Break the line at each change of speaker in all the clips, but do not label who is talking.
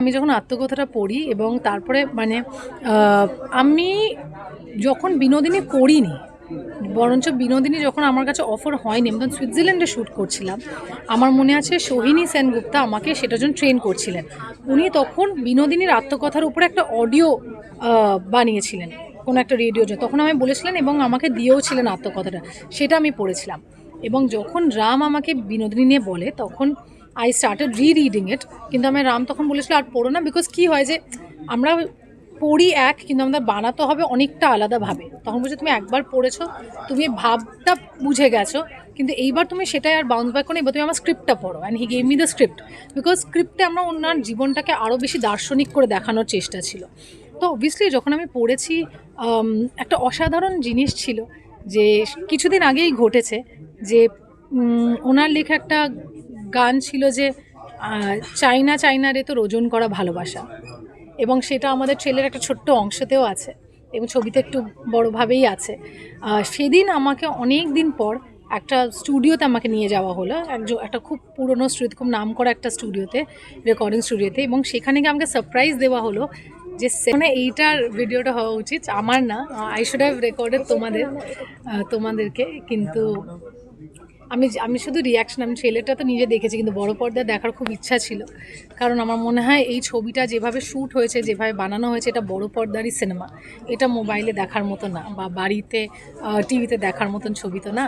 আমি যখন আত্মকথাটা পড়ি এবং তারপরে মানে আমি যখন বিনোদিনী করিনি বরঞ্চ বিনোদিনী যখন আমার কাছে অফার হয়নি, আমি তখন সুইজারল্যান্ডে শ্যুট করছিলাম, আমার মনে আছে সোহিনী সেনগুপ্তা আমাকে সেটার জন্য ট্রেন করছিলেন, উনি তখন বিনোদিনীর আত্মকথার উপরে একটা অডিও বানিয়েছিলেন, কোনো একটা রেডিও তখন আমি বলেছিলেন এবং আমাকে দিয়েও ছিলেন আত্মকথাটা, সেটা আমি পড়েছিলাম। এবং যখন রাম আমাকে বিনোদিনী নিয়ে বলে, তখন আই স্টার্টেড রি রিডিং ইট কিন্তু আমার রাম তখন বলেছিল, আর পড়ো না বিকজ কী হয় যে, আমরা পড়ি এক, কিন্তু আমাদের বানাতে হবে অনেকটা আলাদাভাবে তখন বলছে, তুমি একবার পড়েছো, তুমি ভাবটা বুঝে গেছো, কিন্তু এইবার তুমি সেটাই আর বাউন্স ব্যাক করে এবার তুমি আমার স্ক্রিপ্টটা পড়ো। And he gave me the script because স্ক্রিপ্টে আমরা ওনার জীবনটাকে আরও বেশি দার্শনিক করে দেখানোর চেষ্টা ছিল। তো অবভিয়াসলি যখন আমি পড়েছি একটা অসাধারণ জিনিস ছিল যে, কিছুদিন আগেই ঘটেছে যে ওনার লেখা একটা গান ছিল যে চাইনা চাইনা রে তো ওজন করা ভালোবাসা। এবং সেটা আমাদের ট্রেলের একটা ছোট্ট অংশতেও আছে, এবং ছবিতে একটু বড়োভাবেই আছে। সেদিন আমাকে অনেক দিন পর একটা স্টুডিওতে আমাকে নিয়ে যাওয়া হলো, একজন, একটা খুব পুরনো স্টুডিও খুব নাম করা একটা স্টুডিওতে রেকর্ডিং স্টুডিওতে, এবং সেখানে গিয়ে আমাকে সারপ্রাইজ দেওয়া হলো যে সে- মানে এইটার ভিডিওটা হওয়া উচিত, আমার না আই শুড হ্যাভ রেকর্ডেড তোমাদের তোমাদেরকে, কিন্তু আমি আমি শুধু রিয়াকশন আমি ট্রেলারটা তো নিজে দেখেছি, কিন্তু বড় পর্দায় দেখার খুব ইচ্ছা ছিল। কারণ আমার মনে হয় এই ছবিটা যেভাবে শ্যুট হয়েছে, যেভাবে বানানো হয়েছে, এটা বড় পর্দারই সিনেমা এটা মোবাইলে দেখার মতো না, বা বাড়িতে টিভিতে দেখার মতন ছবি তো না।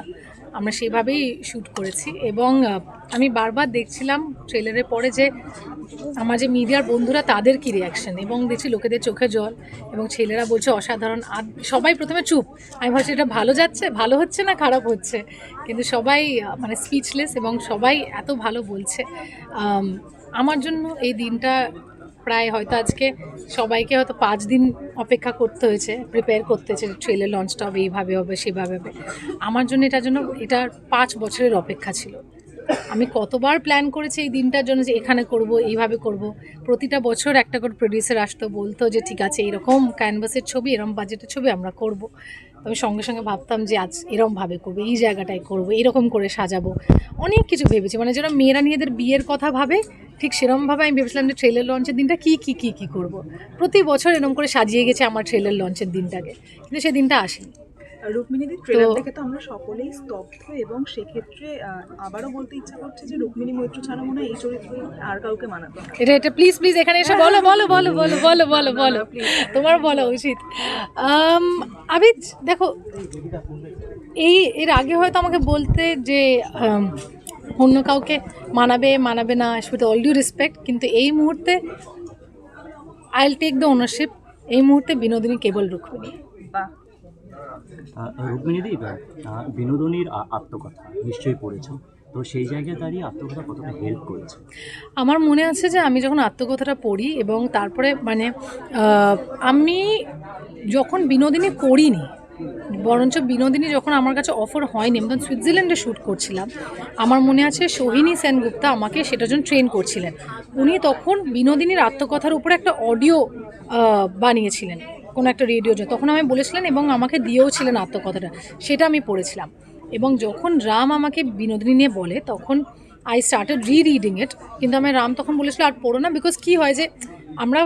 আমরা সেভাবেই শ্যুট করেছি এবং আমি বারবার দেখছিলাম ট্রেলারের পরে যে আমার যে মিডিয়ার বন্ধুরা তাদের কি রিয়াকশান এবং দেখছি লোকেদের চোখে জল এবং ছেলেরা বলছে অসাধারণ। আর সবাই প্রথমে চুপ। আমি ভাবছি এটা ভালো যাচ্ছে, ভালো হচ্ছে না খারাপ হচ্ছে? কিন্তু সবাই মানে স্পিচলেস এবং সবাই এত ভালো বলছে। আমার জন্য এই দিনটা প্রায় হয়তো আজকে সবাইকে হয়তো পাঁচ দিন অপেক্ষা করতে হয়েছে প্রিপেয়ার করতে হয়েছে ট্রেলার লঞ্চটা হবে, এইভাবে হবে, সেভাবে হবে। আমার জন্য এটার জন্য এটার পাঁচ বছরের অপেক্ষা ছিল। আমি কতবার প্ল্যান করেছি এই দিনটার জন্য যে এখানে করব, এইভাবে করব। প্রতিটা বছর একটা করে প্রডিউসার আসতো, বলতো যে, ঠিক আছে, এরকম ক্যানভাসের ছবি, এরকম বাজেটের ছবি আমরা করব। আমি সঙ্গে সঙ্গে ভাবতাম যে, আজ এরমভাবে করব, এই জায়গাটায় করব, এরকম করে সাজাবো। অনেক কিছু ভেবেছি। মানে যেন মেয়েরা নিজেদের বিয়ের কথা ভাবে ঠিক সেরমভাবে আমি ভেবেছিলাম যে ট্রেলার লঞ্চের দিনটা কী কী কী কী করব। প্রতি বছর এরকম করে সাজিয়ে গেছে আমার ট্রেলার লঞ্চের দিনটাকে। কিন্তু সেই দিনটা আসেনি।
রুক্মিণীদের ট্রেলার দেখে তো আমরা সকলেই স্তব্ধ এবং সেক্ষেত্রে আবারও বলতে ইচ্ছা করছে যে রুক্মিণী মৈত্র ছাড়া মনে হয় এই চরিত্রে আর কাউকে মানাতো
এটা এটা প্লিজ প্লিজ এখানে এসে বলো বলো বলো বলো বলো বলো বলো। তোমার বলা উচিত। আম, দেখো এই এর আগে হয়তো আমাকে বলতে যে অন্য কাউকে মানাবে মানাবে না উইথ অল ডিউ রেসপেক্ট কিন্তু এই মুহূর্তে I will take the ownership এই মুহূর্তে বিনোদিনী কেবল রুক্মিণী।
বাহ।
রুক্মিণীদি বিনোদনীর আত্মকথা নিশ্চয়ই পড়েছ তো সেই জায়গায় দাঁড়িয়ে আত্মকথা কতটা হেল্প করেছে?
আমার মনে আছে যে আমি যখন আত্মকথাটা পড়ি এবং তারপরে মানে আমি যখন বিনোদিনী করিনি বরঞ্চ বিনোদিনী যখন আমার কাছে অফার হয়নি, আমি তখন সুইজারল্যান্ডে শ্যুট করছিলাম। আমার মনে আছে সোহিনী সেনগুপ্তা আমাকে সেটার জন্য ট্রেন করছিলেন। উনি তখন বিনোদিনীর আত্মকথার উপরে একটা অডিও বানিয়েছিলেন, কোনো একটা রেডিও তখন আমি বলেছিলেন এবং আমাকে দিয়েও ছিলেন আত্মকথাটা। সেটা আমি পড়েছিলাম। এবং যখন রাম আমাকে বিনোদিনী নিয়ে বলে, তখন আই স্টার্টেড রি রিডিং ইট কিন্তু আমি রাম তখন বলেছিল, আর পড়ো না বিকজ কী হয় যে, আমরা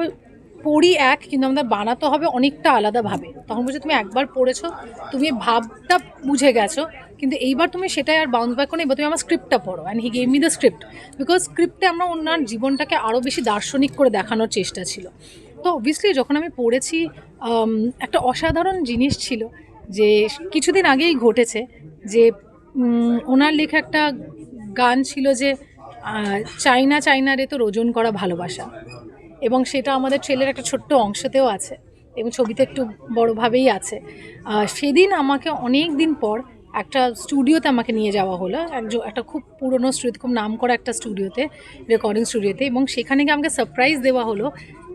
পড়ি এক, কিন্তু আমাদের বানাতে হবে অনেকটা আলাদাভাবে। তখন বলছে, তুমি একবার পড়েছো, তুমি ভাবটা বুঝে গেছো, কিন্তু এইবার তুমি সেটাই আর বাউন্স ব্যাক করে এবার তুমি আমার স্ক্রিপ্টটা পড়ো। And he gave me the script because স্ক্রিপ্টে আমরা ওনার জীবনটাকে আরও বেশি দার্শনিক করে দেখানোর চেষ্টা ছিল। তো অবভিয়াসলি যখন আমি পড়েছি একটা অসাধারণ জিনিস ছিল যে কিছুদিন আগেই ঘটেছে যে ওনার লেখা একটা গান ছিল যে চাইনা চাইনা রে তো ওজন করা ভালোবাসা। এবং সেটা আমাদের ট্রেলের একটা ছোট্ট অংশতেও আছে এবং ছবিতে একটু বড়োভাবেই আছে। সেদিন আমাকে অনেক দিন পর একটা স্টুডিওতে আমাকে নিয়ে যাওয়া হলো, একজন একটা খুব পুরনো স্টুডিও খুব নাম করা একটা স্টুডিওতে রেকর্ডিং স্টুডিওতে এবং সেখানে গিয়ে আমাকে সারপ্রাইজ দেওয়া হলো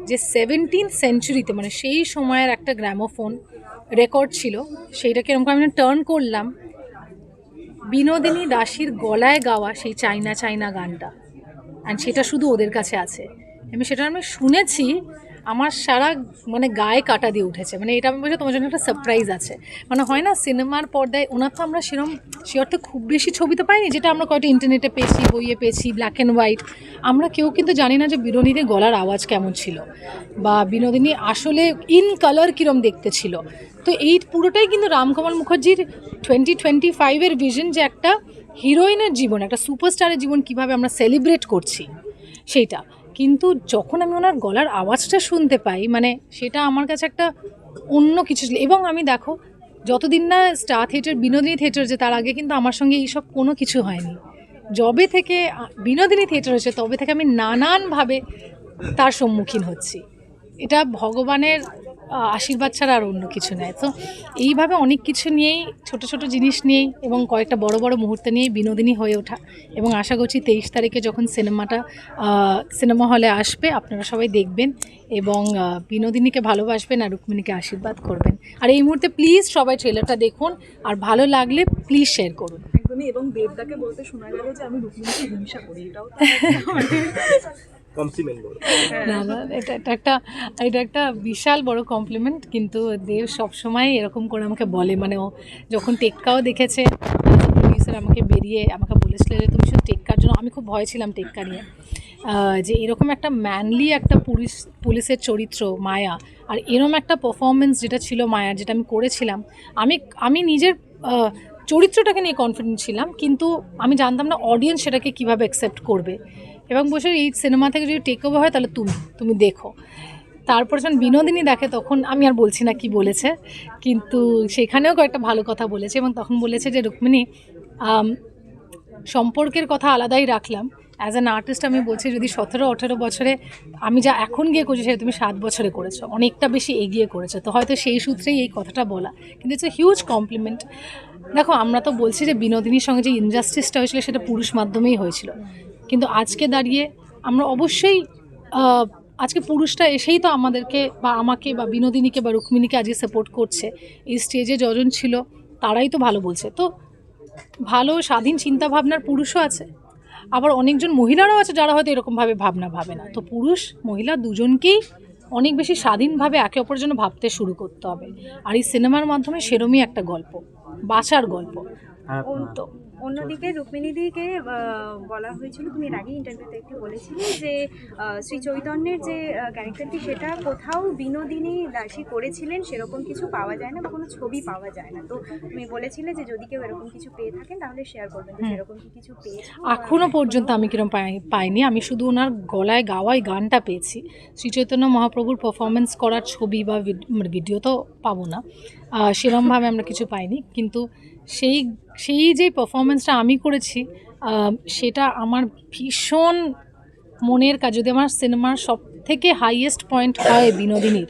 যে সেভেন্টিন সেঞ্চুরিতে মানে সেই সময়ের একটা গ্র্যামোফোন রেকর্ড ছিল, সেইটাকে এরকম আমি টার্ন করলাম। বিনোদিনী দাসীর গলায় গাওয়া সেই চাইনা চাইনা গানটা। অ্যান্ড সেটা শুধু ওদের কাছে আছে। আমি সেটা আমি শুনেছি, আমার সারা মানে গায়ে কাটা দিয়ে উঠেছে। মানে এটা আমি বলছি তোমার জন্য একটা সারপ্রাইজ আছে। মানে হয় না, সিনেমার পর্দায় ওনার তো আমরা সেরকম সে অর্থে খুব বেশি ছবি তো পাইনি, যেটা আমরা কয়টা ইন্টারনেটে পেয়েছি, বইয়ে পেয়েছি ব্ল্যাক অ্যান্ড হোয়াইট আমরা কেউ কিন্তু জানি না যে বিনোদিনীর গলার আওয়াজ কেমন ছিল, বা বিনোদিনী আসলে ইন কালার কীরম দেখতে ছিল। তো এই পুরোটাই কিন্তু রামকমল মুখার্জির টোয়েন্টি টোয়েন্টি ফাইভের ভিজন যে একটা হিরোইনের জীবন, একটা সুপারস্টারের জীবন কীভাবে আমরা সেলিব্রেট করছি, সেইটা। কিন্তু যখন আমি ওনার গলার আওয়াজটা শুনতে পাই মানে সেটা আমার কাছে একটা অন্য কিছু ছিল। এবং আমি দেখো, যতদিন না স্টার থিয়েটার, বিনোদিনী থিয়েটার যে তার আগে কিন্তু আমার সঙ্গে এইসব কোনো কিছু হয়নি। যবে থেকে বিনোদিনী থিয়েটার হয়েছে, তবে থেকে আমি নানানভাবে তার সম্মুখীন হচ্ছি। এটা ভগবানের আশীর্বাদ ছাড়া আর অন্য কিছু নেয় তো এইভাবে অনেক কিছু নিয়েই ছোট ছোট জিনিস নিয়েই এবং কয়েকটা বড় বড় মুহূর্ত নিয়েই বিনোদিনী হয়ে ওঠা এবং আশা করছি তেইশ তারিখে যখন সিনেমাটা সিনেমা হলে আসবে আপনারা সবাই দেখবেন এবং বিনোদিনীকে ভালোবাসবেন আর রুক্মিণীকে আশীর্বাদ করবেন। আর এই মুহূর্তে প্লিজ সবাই ট্রেলারটা দেখুন আর ভালো লাগলে প্লিজ শেয়ার করুন।
একদমই এবং দেবদাকে বলতে শোনা গেল যে আমি রুক্মিণীকে হিংসা করি এটাও
কমপ্লিমেন্ট
না না এটা এটা একটা এটা একটা বিশাল বড় কমপ্লিমেন্ট কিন্তু দেব সবসময় এরকম করে আমাকে বলে। মানে ও যখন টেক্কাও দেখেছে প্রডিউসার আমাকে বেরিয়ে আমাকে বলেছিল যে তুমি শুধু টেক্কার জন্য আমি খুব ভয় ছিলাম টেক্কা নিয়ে। যে এরকম একটা ম্যানলি একটা পুলিশ পুলিশের চরিত্র মায়া আর এরম একটা পারফরমেন্স যেটা ছিল মায়ার যেটা আমি করেছিলাম আমি আমি নিজের চরিত্রটাকে নিয়ে কনফিডেন্ট ছিলাম কিন্তু আমি জানতাম না অডিয়েন্স সেটাকে কীভাবে অ্যাকসেপ্ট করবে। এবং বসে এই সিনেমা থেকে যদি টেক ওভার হয়, তাহলে তুমি তুমি দেখো। তারপর যখন বিনোদিনী দেখে, তখন আমি আর বলছি না কি বলেছে, কিন্তু সেখানেও কয়েকটা ভালো কথা বলেছে এবং তখন বলেছে যে, রুক্মিণী সম্পর্কের কথা আলাদাই রাখলাম। অ্যাজ অ্যান আর্টিস্ট আমি বলছি, যদি সতেরো, আঠেরো বছরে আমি যা এখন গিয়ে করছি, সেটা তুমি সাত বছরে করেছ। অনেকটা বেশি এগিয়ে করেছ। তো হয়তো সেই সূত্রেই এই কথাটা বলা। কিন্তু ইটস এ হিউজ কমপ্লিমেন্ট দেখো, আমরা তো বলছি যে, বিনোদিনীর সঙ্গে যে ইনজাস্টিসটা হয়েছিল, সেটা পুরুষ মাধ্যমেই হয়েছিল। কিন্তু আজকে দাঁড়িয়ে আমরা অবশ্যই আজকে পুরুষটা এসেই তো আমাদেরকে বা আমাকে বা বিনোদিনীকে বা রুক্মিণীকে আজকে সাপোর্ট করছে। এই স্টেজে যজন ছিল তারাই তো ভালো বলছে। তো ভালো স্বাধীন চিন্তা ভাবনার পুরুষও আছে। আবার অনেকজন মহিলারাও আছে যারা হয়তো এরকমভাবে ভাবনা ভাবে না। তো পুরুষ মহিলা দুজনকেই অনেক বেশি স্বাধীনভাবে একে অপরের জন্য ভাবতে শুরু করতে হবে। আর এই সিনেমার মাধ্যমে সেরমই একটা গল্প বাঁচার গল্প। তো
অন্যদিকে রুক্মিণীদিকে বলা হয়েছিল তুমি এর আগে ইন্টারভিউতে একটু বলেছিলে যে শ্রী চৈতন্যের যে ক্যারেক্টারটি সেটা কোথাও বিনোদিনী দাসী করেছিলেন সেরকম কিছু পাওয়া যায় না বা কোনো ছবি পাওয়া যায় না। তো তুমি বলেছিলে যে যদি কেউ এরকম কিছু পেয়ে থাকেন তাহলে শেয়ার করবেন। তো
হুম।
সেরকম কি কিছু পেয়েছ
এখনও পর্যন্ত আমি কিরম পাই পাইনি। আমি শুধু ওনার গলায় গাওয়াই গানটা পেয়েছি। শ্রী চৈতন্য মহাপ্রভুর পারফরমেন্স করার ছবি বা ভিড- মানে ভিডিও তো পাবো না। সেরমভাবে আমরা কিছু পাইনি। কিন্তু সেই সেই যে পারফরমেন্সটা আমি করেছি সেটা আমার ভীষণ মনের কাজ। যদি আমার সিনেমার সব থেকে হাইয়েস্ট পয়েন্ট হয় বিনোদিনীর